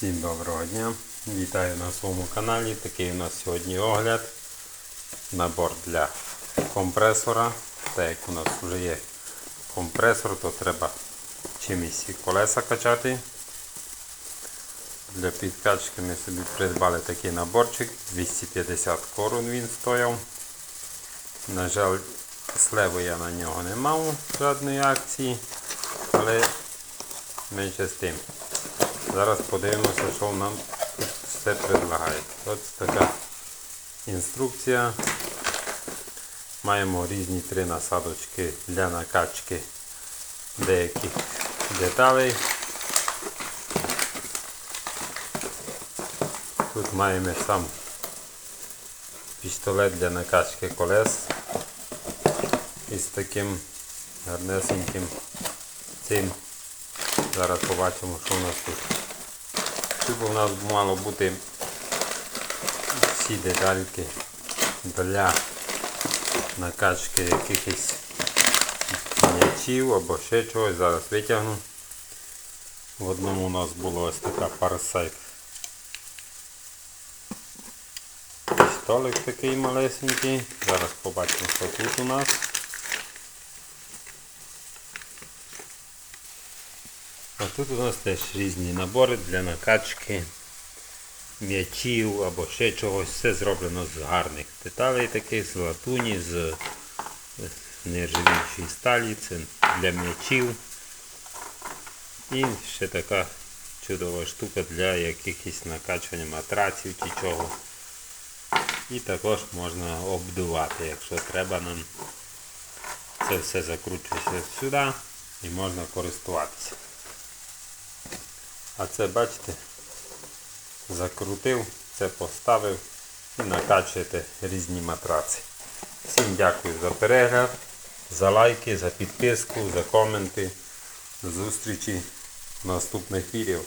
Всім доброго дня! Вітаю на своєму каналі. Такий у нас сьогодні огляд. Набор для компресора. Так як у нас вже є компресор, то треба чимось і колеса качати. Для підкачки ми собі придбали такий наборчик. 250 корон він стояв. На жаль, слеви я на нього не мав жодної акції, але менше з тим. Зараз подивимося, що нам тут все предлагає. Ось така інструкція. Маємо різні три насадочки для накачки деяких деталей. Тут маємо сам пістолет для накачки колес із таким гарнесеньким цим. Зараз побачимо, що у нас тут. Тут у нас мало бути всі детальки для накачки якихось м'ячів або ще чогось. Зараз витягну. В одному у нас було ось така парасайт. Столик такий малесенький. Зараз побачимо, що тут у нас. А тут у нас теж різні набори для накачки м'ячів або ще чогось. Все зроблено з гарних деталей таких, з латуні, з нержавіючої сталі, це для м'ячів. І ще така чудова штука для якихось накачування матраців чи чого. І також можна обдувати, якщо треба нам. Це все закручується сюди і можна користуватися. А це, бачите, закрутив, це поставив і накачуєте різні матраци. Всім дякую за перегляд, за лайки, за підписку, за коменти. Зустрічі в наступних відео.